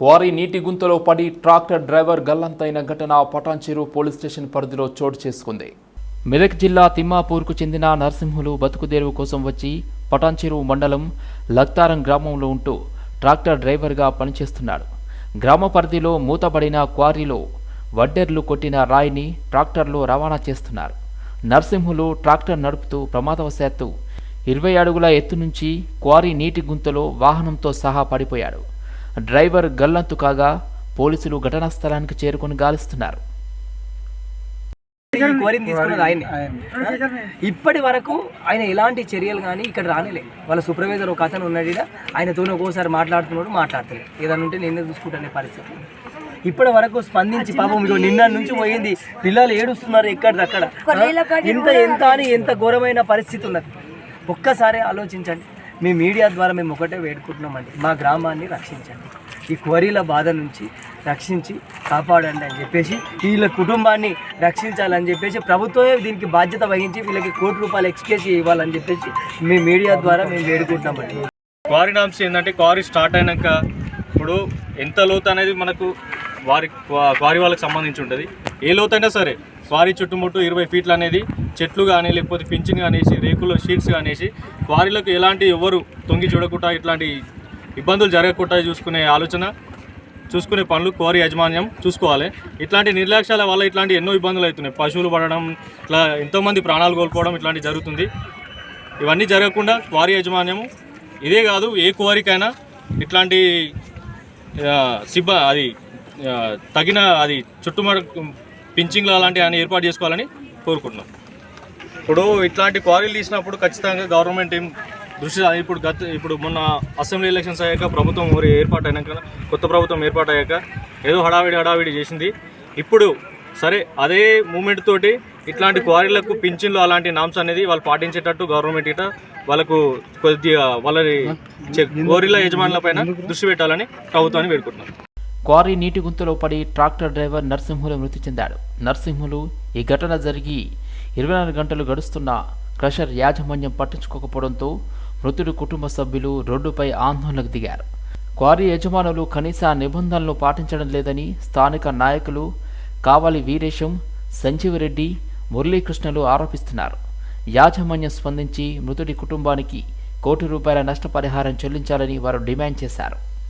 Quarry నీటి గుంతలో పడి ట్రాక్టర్ డ్రైవర్ గల్లంతైన ఘటన పటాన్చెరు పోలీస్ స్టేషన్ పరిధిలో చోటు చేసుకుంది. మెదక్ జిల్లా తిమ్మాపూర్కు చెందిన నరసింహులు బతుకుదేరువు కోసం వచ్చి పటాన్చెరువు మండలం లక్తారం గ్రామంలో ఉంటూ ట్రాక్టర్ డ్రైవర్గా పనిచేస్తున్నాడు. గ్రామ పరిధిలో మూతబడిన క్వారీలో వడ్డెర్లు కొట్టిన రాయిని ట్రాక్టర్లో రవాణా చేస్తున్నారు. నరసింహులు ట్రాక్టర్ నడుపుతూ ప్రమాదవశాత్తు ఇరవై అడుగుల ఎత్తు నుంచి క్వారీ నీటి గుంతలో వాహనంతో సహా పడిపోయాడు. డ్రైవర్ గల్లంతు కాగా పోలీసులు ఘటనా స్థలానికి చేరుకొని గాలిస్తున్నారు. ఈ కోరిని తీసుకున్నది ఆయన్ని ఇప్పటి వరకు ఆయన ఎలాంటి చర్యలు కానీ ఇక్కడ రానిలే. వాళ్ళ సూపర్వైజర్ ఒక అతను ఉన్నాడు ఈడ. ఆయనతో ఒక్కోసారి మాట్లాడుతున్నాడు మాట్లాడతలేదు ఏదైనా ఉంటే నిన్నే చూసుకుంటానే పరిస్థితి. ఇప్పటి వరకు స్పందించి పాపం ఇదిగో నిన్న నుంచి పోయింది. పిల్లలు ఏడుస్తున్నారు ఎక్కడిదక్కడ ఎంత ఎంత అని ఎంత ఘోరమైన పరిస్థితి ఉన్నది. ఒక్కసారి ఆలోచించండి. మీ మీడియా ద్వారా మేము ఒకటే వేడుకుంటున్నామండి. మా గ్రామాన్ని రక్షించండి. ఈ క్వరీల బాధ నుంచి రక్షించి కాపాడండి అని చెప్పేసి వీళ్ళ కుటుంబాన్ని రక్షించాలని చెప్పేసి ప్రభుత్వమే దీనికి బాధ్యత వహించి వీళ్ళకి కోటి రూపాయలు ఎక్స్కేసి ఇవ్వాలని చెప్పేసి మీ మీడియా ద్వారా మేము వేడుకుంటున్నామండి. క్వారీ నామ్స్ ఏంటంటే క్వారీ స్టార్ట్ అయినాక ఇప్పుడు ఎంత లోతు అనేది మనకు వారి క్వారీ వాళ్ళకి సంబంధించి ఉంటుంది. ఏ లోతైనా సరే క్వారీ చుట్టుముట్టు ఇరవై ఫీట్లు అనేది చెట్లు కానీ లేకపోతే పింఛన్ కానీసి రేకుల షీట్స్ కానీసి క్వారీలకు ఎలాంటి ఎవరు తొంగి చూడకుండా ఇట్లాంటి ఇబ్బందులు జరగకుండా చూసుకునే ఆలోచన చూసుకునే పనులు క్వారీ యాజమాన్యం చూసుకోవాలి. ఇట్లాంటి నిర్లక్ష్యాల వల్ల ఇట్లాంటి ఎన్నో ఇబ్బందులు అవుతున్నాయి. పశువులు పడడం ఇట్లా ఎంతోమంది ప్రాణాలు కోల్పోవడం ఇట్లాంటి జరుగుతుంది. ఇవన్నీ జరగకుండా క్వారీ యాజమాన్యము ఇదే కాదు ఏ క్వారీకైనా ఇట్లాంటి సిబ్బ అది తగిన అది చుట్టుముట్టు పించింగ్లు అలాంటివి అని ఏర్పాటు చేసుకోవాలని కోరుకుంటున్నాం. ఇప్పుడు ఇట్లాంటి క్వారీలు తీసినప్పుడు ఖచ్చితంగా గవర్నమెంట్ ఏం దృష్టి ఇప్పుడు గత ఇప్పుడు మొన్న అసెంబ్లీ ఎలక్షన్స్ అయ్యాక ప్రభుత్వం ఊరి ఏర్పాటు అయినాక కొత్త ప్రభుత్వం ఏర్పాటు అయ్యాక ఏదో హడావిడి హడావిడి చేసింది. ఇప్పుడు సరే అదే మూమెంట్ తోటి ఇట్లాంటి క్వారీలకు పింఛన్లు అలాంటి నామ్స్ అనేది వాళ్ళు పాటించేటట్టు గవర్నమెంట్ ఇట వాళ్ళకు కొద్దిగా వాళ్ళని చె- గోరిల్లా యజమానుల పైన దృష్టి పెట్టాలని ప్రభుత్వాన్ని వేడుకుంటున్నాం. క్వారీ నీటి గుంతలో పడి ట్రాక్టర్ డ్రైవర్ నరసింహులు మృతి చెందాడు నరసింహులు ఈ ఘటన జరిగి ఇరవై నాలుగు గంటలు గడుస్తున్న క్రషర్ యాజమాన్యం పట్టించుకోకపోవడంతో మృతుడి కుటుంబ సభ్యులు రోడ్డుపై ఆందోళనకు దిగారు. క్వారీ యజమానులు కనీస నిబంధనలు పాటించడం లేదని స్థానిక నాయకులు కావాలి వీరేశం సంజీవరెడ్డి మురళీకృష్ణలు ఆరోపిస్తున్నారు. యాజమాన్యం స్పందించి మృతుడి కుటుంబానికి కోటి రూపాయల నష్టపరిహారం చెల్లించాలని వారు డిమాండ్ చేశారు.